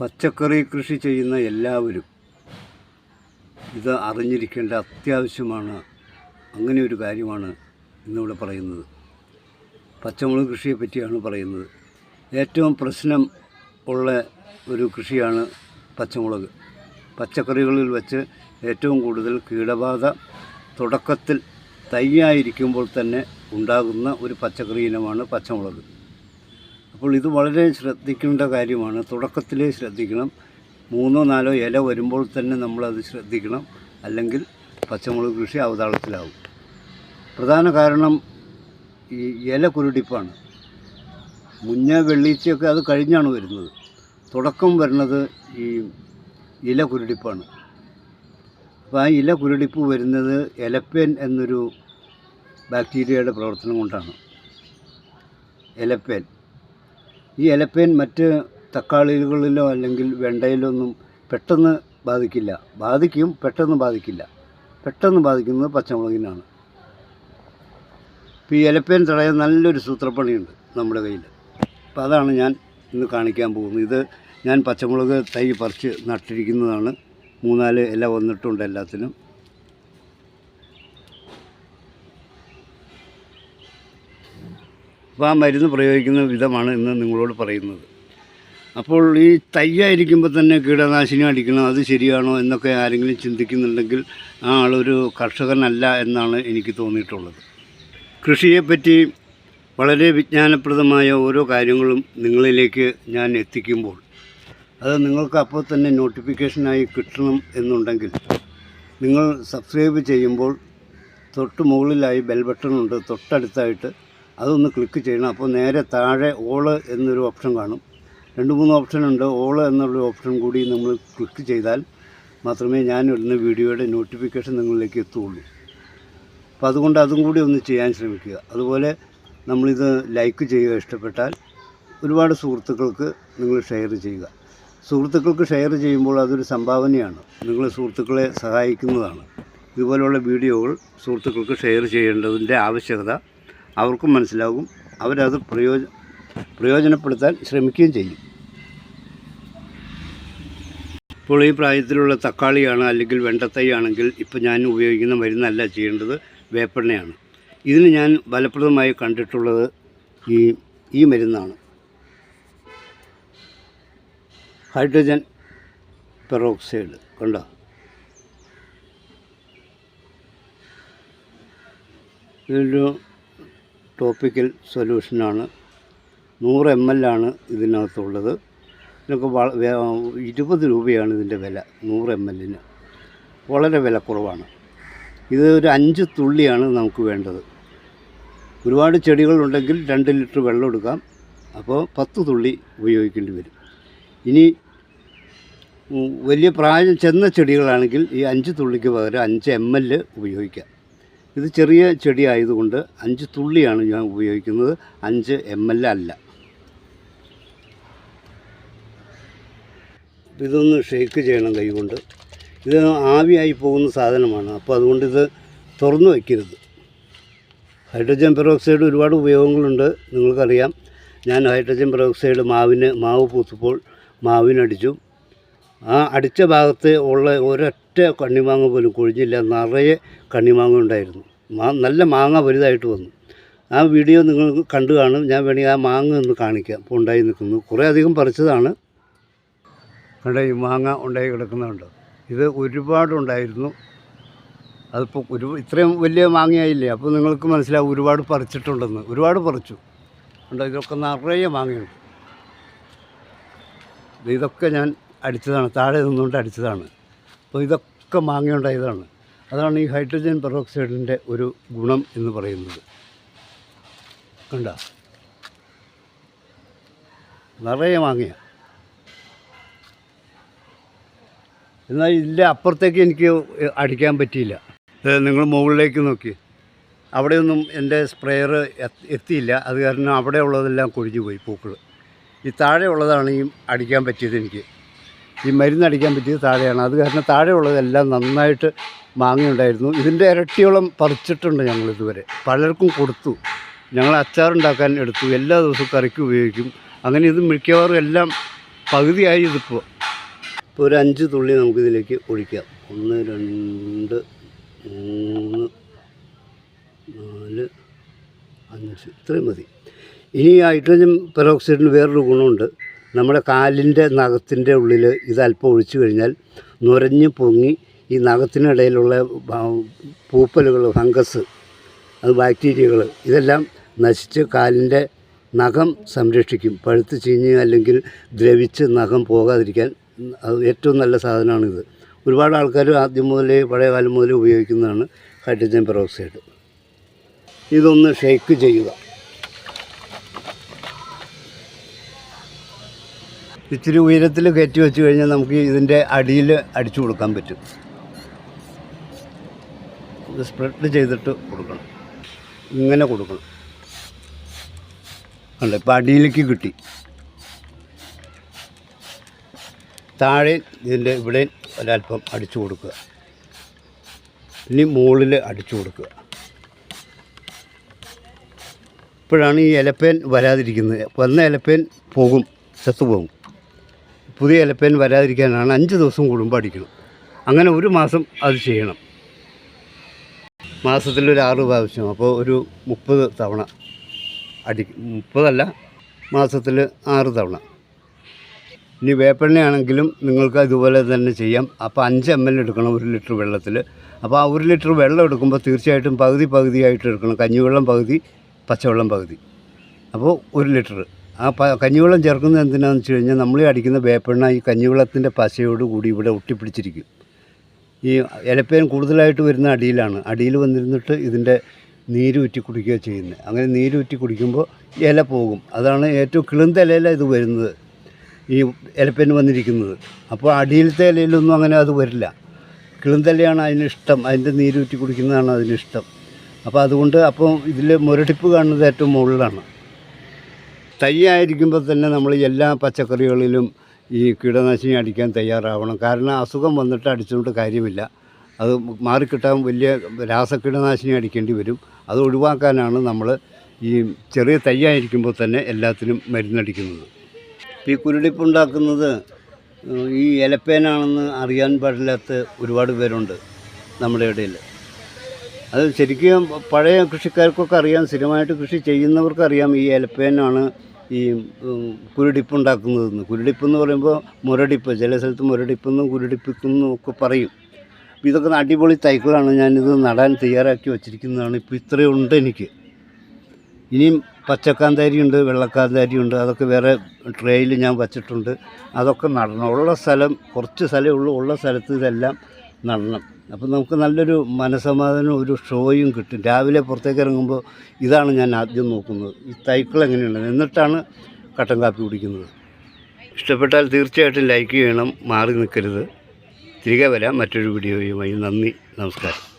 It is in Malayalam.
പച്ചക്കറി കൃഷി ചെയ്യുന്ന എല്ലാവരും ഇത് അറിഞ്ഞിരിക്കേണ്ട അത്യാവശ്യമാണ്. അങ്ങനെ ഒരു കാര്യമാണ് ഇന്നിവിടെ പറയുന്നത്. പച്ചമുളക് കൃഷിയെ പറ്റിയാണ് പറയുന്നത്. ഏറ്റവും പ്രശ്നം ഉള്ള ഒരു കൃഷിയാണ് പച്ചമുളക്. പച്ചക്കറികളിൽ വെച്ച് ഏറ്റവും കൂടുതൽ കീടബാധ തുടക്കത്തിൽ തയ്യായിരിക്കുമ്പോൾ തന്നെ ഉണ്ടാകുന്ന ഒരു പച്ചക്കറി ഇനമാണ് പച്ചമുളക്. അപ്പോൾ ഇത് വളരെ ശ്രദ്ധിക്കേണ്ട കാര്യമാണ്. തുടക്കത്തിലേ ശ്രദ്ധിക്കണം. മൂന്നോ നാലോ ഇല വരുമ്പോൾ തന്നെ നമ്മളത് ശ്രദ്ധിക്കണം. അല്ലെങ്കിൽ പച്ചമുളക് കൃഷി അവതാളത്തിലാവും. പ്രധാന കാരണം ഈ ഇല കുരുടിപ്പാണ്. മുഞ്ഞ വെള്ളീച്ചയൊക്കെ അത് കഴിഞ്ഞാണ് വരുന്നത്. തുടക്കം വരുന്നത് ഈ ഇല കുരുടിപ്പാണ്. അപ്പോൾ ആ ഇല കുരുടിപ്പ് വരുന്നത് എലപ്പേൻ എന്നൊരു ബാക്ടീരിയയുടെ പ്രവർത്തനം കൊണ്ടാണ്. എലപ്പേൻ. ഈ എലപ്പേൻ മറ്റ് തക്കാളികളിലോ അല്ലെങ്കിൽ വെണ്ടയിലോ ഒന്നും പെട്ടെന്ന് ബാധിക്കില്ല. ബാധിക്കും പെട്ടെന്ന് ബാധിക്കില്ല. പെട്ടെന്ന് ബാധിക്കുന്നത് പച്ചമുളകിനാണ്. ഇപ്പോൾ ഈ എലപ്പേൻ തടയാൻ നല്ലൊരു സൂത്രപ്പണിയുണ്ട് നമ്മുടെ കയ്യിൽ. അപ്പോൾ അതാണ് ഞാൻ ഇന്ന് കാണിക്കാൻ പോകുന്നത്. ഇത് ഞാൻ പച്ചമുളക് തൈ പറിച്ച് നട്ടിരിക്കുന്നതാണ്. മൂന്നാൽ ഇല വന്നിട്ടുണ്ട് എല്ലാത്തിനും. അപ്പോൾ ആ മരുന്ന് പ്രയോഗിക്കുന്ന വിധമാണ് ഇന്ന് നിങ്ങളോട് പറയുന്നത്. അപ്പോൾ ഈ തയ്യായിരിക്കുമ്പോൾ തന്നെ കീടനാശിനി അടിക്കണം അത് ശരിയാണോ എന്നൊക്കെ ആരെങ്കിലും ചിന്തിക്കുന്നുണ്ടെങ്കിൽ ആ ആളൊരു കർഷകനല്ല എന്നാണ് എനിക്ക് തോന്നിയിട്ടുള്ളത്. കൃഷിയെപ്പറ്റി വളരെ വിജ്ഞാനപ്രദമായ ഓരോ കാര്യങ്ങളും നിങ്ങളിലേക്ക് ഞാൻ എത്തിക്കുമ്പോൾ അത് നിങ്ങൾക്ക് അപ്പോൾ തന്നെ നോട്ടിഫിക്കേഷനായി കിട്ടണം എന്നുണ്ടെങ്കിൽ നിങ്ങൾ സബ്സ്ക്രൈബ് ചെയ്യുമ്പോൾ തൊട്ട് മുകളിലായി ബെൽ ബട്ടണുണ്ട് തൊട്ടടുത്തായിട്ട് അതൊന്ന് ക്ലിക്ക് ചെയ്യണം. അപ്പോൾ നേരെ താഴെ ഓൾ എന്നൊരു ഓപ്ഷൻ കാണും. രണ്ട് മൂന്ന് ഓപ്ഷൻ ഉണ്ട്. ഓൾ എന്നുള്ള ഓപ്ഷൻ കൂടി നമ്മൾ ക്ലിക്ക് ചെയ്താൽ മാത്രമേ ഞാൻ ഇടുന്ന വീഡിയോയുടെ നോട്ടിഫിക്കേഷൻ നിങ്ങളിലേക്ക് എത്തുകയുള്ളൂ അപ്പോൾ അതുകൊണ്ട് അതും കൂടി ഒന്ന് ചെയ്യാൻ ശ്രമിക്കുക. അതുപോലെ നമ്മളിത് ലൈക്ക് ചെയ്യുക ഇഷ്ടപ്പെട്ടാൽ ഒരുപാട് സുഹൃത്തുക്കൾക്ക് നിങ്ങൾ ഷെയർ ചെയ്യുക. സുഹൃത്തുക്കൾക്ക് ഷെയർ ചെയ്യുമ്പോൾ അതൊരു സംഭാവനയാണ്. നിങ്ങൾ സുഹൃത്തുക്കളെ സഹായിക്കുന്നതാണ്. ഇതുപോലുള്ള വീഡിയോകൾ സുഹൃത്തുക്കൾക്ക് ഷെയർ ചെയ്യേണ്ടതിന്റെ ആവശ്യകത അവർക്കും മനസ്സിലാകും. അവരത് പ്രയോജ പ്രയോജനപ്പെടുത്താൻ ശ്രമിക്കുകയും ചെയ്യും. ഇപ്പോൾ ഈ പ്രായത്തിലുള്ള തക്കാളിയാണ് അല്ലെങ്കിൽ വെണ്ടത്തൈ ആണെങ്കിൽ ഇപ്പോൾ ഞാൻ ഉപയോഗിക്കുന്ന മരുന്നല്ല ചെയ്യേണ്ടത് വേപ്പെണ്ണയാണ്. ഇതിന് ഞാൻ ഫലപ്രദമായി കണ്ടിട്ടുള്ളത് ഈ ഈ മരുന്നാണ്. ഹൈഡ്രജൻ പെറോക്സൈഡ് കണ്ടോ? ഇതൊരു ടോപ്പിക്കൽ സൊല്യൂഷനാണ്. നൂറ് എം എൽ ആണ് ഇതിനകത്തുള്ളത്. ഇതിനൊക്കെ വള ഇരുപത് രൂപയാണ് ഇതിന്റെ വില നൂറ് എം എല്ലിന് വളരെ വില കുറവാണ്. ഇത് ഒരു അഞ്ച് തുള്ളിയാണ് നമുക്ക് വേണ്ടത്. ഒരുപാട് ചെടികളുണ്ടെങ്കിൽ രണ്ട് ലിറ്റർ വെള്ളം എടുക്കാം. അപ്പോൾ പത്ത് തുള്ളി ഉപയോഗിക്കേണ്ടി വരും. ഇനി വലിയ പ്രായം ചെന്ന ചെടികളാണെങ്കിൽ ഈ അഞ്ച് തുള്ളിക്ക് പകരം അഞ്ച് എം എൽ ഉപയോഗിക്കാം. ഇത് ചെറിയ ചെടി ആയതുകൊണ്ട് അഞ്ച് തുള്ളിയാണ് ഞാൻ ഉപയോഗിക്കുന്നത്. അഞ്ച് എം എൽ അല്ല. ഇതൊന്ന് ഷേക്ക് ചെയ്യണം കൈകൊണ്ട് ഇത് ആവിയായി പോകുന്ന സാധനമാണ്. അപ്പോൾ അതുകൊണ്ട് ഇത് തുറന്നു വയ്ക്കരുത് ഹൈഡ്രജൻ പെറോക്സൈഡ് ഒരുപാട് ഉപയോഗങ്ങളുണ്ട്. നിങ്ങൾക്കറിയാം. ഞാൻ ഹൈഡ്രജൻ പെറോക്സൈഡ് മാവിന് മാവ് പൂത്തപ്പോൾ മാവിനടിച്ചു. ആ അടിച്ച ഭാഗത്ത് ഉള്ള ഒരൊറ്റ കണ്ണിമാങ്ങ പോലും കൊഴിഞ്ഞില്ല. നിറയെ കണ്ണിമാങ്ങ ഉണ്ടായിരുന്നു. മാ നല്ല മാങ്ങ വലുതായിട്ട് വന്നു. ആ വീഡിയോ നിങ്ങൾ കണ്ടു കാണും. ഞാൻ വേണമെങ്കിൽ ആ മാങ്ങ ഒന്ന് കാണിക്കാം. ഇപ്പോൾ ഉണ്ടായി നിൽക്കുന്നു. കുറേ അധികം പറിച്ചതാണ്. കണ്ട ഈ മാങ്ങ ഉണ്ടായി കിടക്കുന്നുണ്ട്? ഇത് ഒരുപാടുണ്ടായിരുന്നു അതിപ്പോൾ ഒരു ഇത്രയും വലിയ മാങ്ങയായില്ലേ? അപ്പോൾ നിങ്ങൾക്ക് മനസ്സിലാവും ഒരുപാട് പറിച്ചിട്ടുണ്ടെന്ന്. ഒരുപാട് പറിച്ചു. ഉണ്ട് ഇതൊക്കെ നിറയെ മാങ്ങയുണ്ട്. ഇത് ഇതൊക്കെ ഞാൻ അടിച്ചതാണ്. താഴെ നിന്നുകൊണ്ട് അടിച്ചതാണ്. അപ്പോൾ ഇതൊക്കെ മാങ്ങയുണ്ടായതാണ്. അതാണ് ഈ ഹൈഡ്രജൻ പെറോക്സൈഡിന്റെ ഒരു ഗുണം എന്ന് പറയുന്നത്. കണ്ട? നിറയെ മാങ്ങിയ. എന്നാൽ ഇതിന്റെ അപ്പുറത്തേക്ക് എനിക്ക് അടിക്കാൻ പറ്റിയില്ല. നിങ്ങൾ മുകളിലേക്ക് നോക്കി. അവിടെയൊന്നും എന്റെ സ്പ്രെയർ എത്തിയില്ല. അത് കാരണം അവിടെ ഉള്ളതെല്ലാം കൊഴിഞ്ഞു പോയി പൂക്കൾ. ഈ താഴെ ഉള്ളതാണ് ഈ അടിക്കാൻ പറ്റിയത് എനിക്ക്. ഈ മരുന്ന് അടിക്കാൻ പറ്റിയത് താഴെയാണ്. അത് കാരണം താഴെയുള്ളതെല്ലാം നന്നായിട്ട് മാങ്ങയുണ്ടായിരുന്നു. ഇതിന്റെ ഇരട്ടിയോളം പറിച്ചിട്ടുണ്ട് ഞങ്ങൾ ഇതുവരെ. പലർക്കും കൊടുത്തു. ഞങ്ങൾ അച്ചാറുണ്ടാക്കാൻ എടുത്തു. എല്ലാ ദിവസവും കറിക്ക് ഉപയോഗിക്കും. അങ്ങനെ ഇത് മിക്കവാറും എല്ലാം പകുതിയായി ഇതിപ്പോൾ. ഇപ്പോൾ ഒരു അഞ്ച് തുള്ളി നമുക്കിതിലേക്ക് ഒഴിക്കാം. ഒന്ന് രണ്ട് മൂന്ന് നാല് അഞ്ച്. ഇത്രയും മതി. ഇനി ഹൈഡ്രജൻ പെറോക്സൈഡിന് വേറൊരു ഗുണമുണ്ട്. നമ്മുടെ കാലിന്റെ നഖത്തിന്റെ ഉള്ളിൽ ഇത് അല്പം ഒഴിച്ചു കഴിഞ്ഞാൽ നുരഞ്ഞ് പൊങ്ങി ഈ നഖത്തിനിടയിലുള്ള പൂപ്പലുകൾ ഫംഗസ് അത് ബാക്ടീരിയകൾ ഇതെല്ലാം നശിച്ച് കാലിന്റെ നഖം സംരക്ഷിക്കും. പഴുത്ത് ചീഞ്ഞ് അല്ലെങ്കിൽ ദ്രവിച്ച് നഖം പോകാതിരിക്കാൻ അത് ഏറ്റവും നല്ല സാധനമാണിത്. ഒരുപാട് ആൾക്കാർ ആദ്യം മുതലേ പഴയ കാലം മുതലേ ഉപയോഗിക്കുന്നതാണ് ഹൈഡ്രജൻ പെറോക്സൈഡ്. ഇതൊന്ന് ഷെയ്ക്ക് ചെയ്യുക. ഇച്ചിരി ഉയരത്തിൽ കയറ്റി വെച്ച് കഴിഞ്ഞാൽ നമുക്ക് ഇതിന്റെ അടിയിൽ അടിച്ചു കൊടുക്കാൻ പറ്റും. ഇത് സ്പ്രെഡ് ചെയ്തിട്ട് കൊടുക്കണം. ഇങ്ങനെ കൊടുക്കണം. അല്ല ഇപ്പം അടിയിലേക്ക് കിട്ടി. താഴെ ഇതിന്റെ ഇവിടെ ഒരല്പം അടിച്ചു കൊടുക്കുക. ഇനി മുകളിൽ അടിച്ചു കൊടുക്കുക. ഇപ്പോഴാണ് ഈ ഇലപ്പേൻ വരാതിരിക്കുന്നത്. വന്ന ഇലപ്പേൻ പോകും ചത്തുപോകും. പുതിയ ഇലപ്പേൻ വരാതിരിക്കാനാണ് അഞ്ച് ദിവസം കൂടുമ്പോൾ അടിക്കണം. അങ്ങനെ ഒരു മാസം അത് ചെയ്യണം. മാസത്തിൽ മാസത്തിലൊരു ആറ് പ്രാവശ്യം അപ്പോൾ ഒരു മുപ്പത് തവണ അടി മുപ്പതല്ല മാസത്തിൽ ആറ് തവണ. ഇനി വേപ്പെണ്ണയാണെങ്കിലും നിങ്ങൾക്ക് ഇതുപോലെ തന്നെ ചെയ്യാം. അപ്പോൾ അഞ്ച് എം എൽ എടുക്കണം ഒരു ലിറ്റർ വെള്ളത്തിൽ. അപ്പോൾ ആ ഒരു ലിറ്റർ വെള്ളം എടുക്കുമ്പോൾ തീർച്ചയായിട്ടും പകുതി പകുതിയായിട്ട് എടുക്കണം. കഞ്ഞിവെള്ളം പകുതി പച്ചവെള്ളം പകുതി. അപ്പോൾ ഒരു ലിറ്റർ. ആ പ കഞ്ഞിവെള്ളം ചേർക്കുന്നത് എന്തിനാണെന്ന് വെച്ച് കഴിഞ്ഞാൽ നമ്മൾ അടിക്കുന്ന വേപ്പെണ്ണ ഈ കഞ്ഞിവെള്ളത്തിന്റെ പശയോട് കൂടി ഇവിടെ ഒട്ടിപ്പിടിച്ചിരിക്കും. ഈ ഇലപ്പേൻ കൂടുതലായിട്ട് വരുന്ന അടിയിലാണ്. അടിയിൽ വന്നിരുന്നിട്ട് ഇതിന്റെ നീര് ഉറ്റി കുടിക്കുക ചെയ്യുന്നത്. അങ്ങനെ നീര് ഉറ്റി കുടിക്കുമ്പോൾ ഇല പോകും. അതാണ് ഏറ്റവും കിളുന്ത ഇലയിലാണ് ഇത് വരുന്നത്. ഈ ഇലപ്പേൻ വന്നിരിക്കുന്നത്. അപ്പോൾ അടിയിലത്തെ ഇലയിലൊന്നും അങ്ങനെ അത് വരില്ല. കിളുന്തലയാണ് അതിനിഷ്ടം. അതിന്റെ നീരൂറ്റി കുടിക്കുന്നതാണ് അതിനിഷ്ടം. അപ്പോൾ അതുകൊണ്ട് അപ്പോൾ ഇതിൽ മുരടിപ്പ് കാണുന്നത് ഏറ്റവും മുകളിലാണ്. തൈയായിരിക്കുമ്പോൾ തന്നെ നമ്മൾ എല്ലാ പച്ചക്കറികളിലും ഈ കീടനാശിനി അടിക്കാൻ തയ്യാറാവണം. കാരണം അസുഖം വന്നിട്ട് അടിച്ചുകൊണ്ട് കാര്യമില്ല. അത് മാറിക്കിട്ടാൻ വലിയ രാസകീടനാശിനി അടിക്കേണ്ടി വരും. അത് ഒഴിവാക്കാനാണ് നമ്മൾ ഈ ചെറിയ തൈയായിരിക്കുമ്പോൾ തന്നെ എല്ലാത്തിനും മരുന്നടിക്കുന്നത്. ഈ കുരുടിപ്പുണ്ടാക്കുന്നത് ഈ ഇലപ്പേനാണെന്ന് അറിയാൻ പാടില്ലാത്ത ഒരുപാട് പേരുണ്ട് നമ്മുടെ ഇടയിൽ. അത് ശരിക്കും പഴയ കൃഷിക്കാർക്കൊക്കെ അറിയാം സ്ഥിരമായിട്ട് കൃഷി ചെയ്യുന്നവർക്കറിയാം ഈ എലപ്പേനാണ് ഈ കുരുടിപ്പ് ഉണ്ടാക്കുന്നതെന്ന് കുരുടിപ്പ് എന്ന് പറയുമ്പോൾ മുരടിപ്പ് ചില സ്ഥലത്ത് മുരടിപ്പെന്നും കുരുടിപ്പിക്കുന്നും ഒക്കെ പറയും. ഇതൊക്കെ അടിപൊളി തൈകളാണ് ഞാനിത് നടാൻ തയ്യാറാക്കി വച്ചിരിക്കുന്നതാണ്. ഇപ്പോൾ ഇത്രയും ഉണ്ട് എനിക്ക്. ഇനിയും പച്ചക്കാന്താരി ഉണ്ട് വെള്ളക്കാന്താരി ഉണ്ട് അതൊക്കെ വേറെ ട്രേയിൽ ഞാൻ വച്ചിട്ടുണ്ട്. അതൊക്കെ നടണം. ഉള്ള സ്ഥലം കുറച്ച് സ്ഥലമേ ഉള്ളൂ. ഉള്ള സ്ഥലത്ത് ഇതെല്ലാം നടണം. അപ്പോൾ നമുക്ക് നല്ലൊരു മനസമാധാനവും ഒരു ഷോയും കിട്ടും. രാവിലെ പുറത്തേക്ക് ഇറങ്ങുമ്പോൾ ഇതാണ് ഞാൻ ആദ്യം നോക്കുന്നത്. ഈ തൈക്കൾ എങ്ങനെയുണ്ട് എന്നിട്ടാണ് കട്ടൻ കാപ്പി കുടിക്കുന്നത്. ഇഷ്ടപ്പെട്ടാൽ തീർച്ചയായിട്ടും ലൈക്ക് ചെയ്യണം. മാറി നിൽക്കരുത്. തിരികെ വരാം. മറ്റൊരു വീഡിയോയുമായി. നന്ദി. നമസ്കാരം.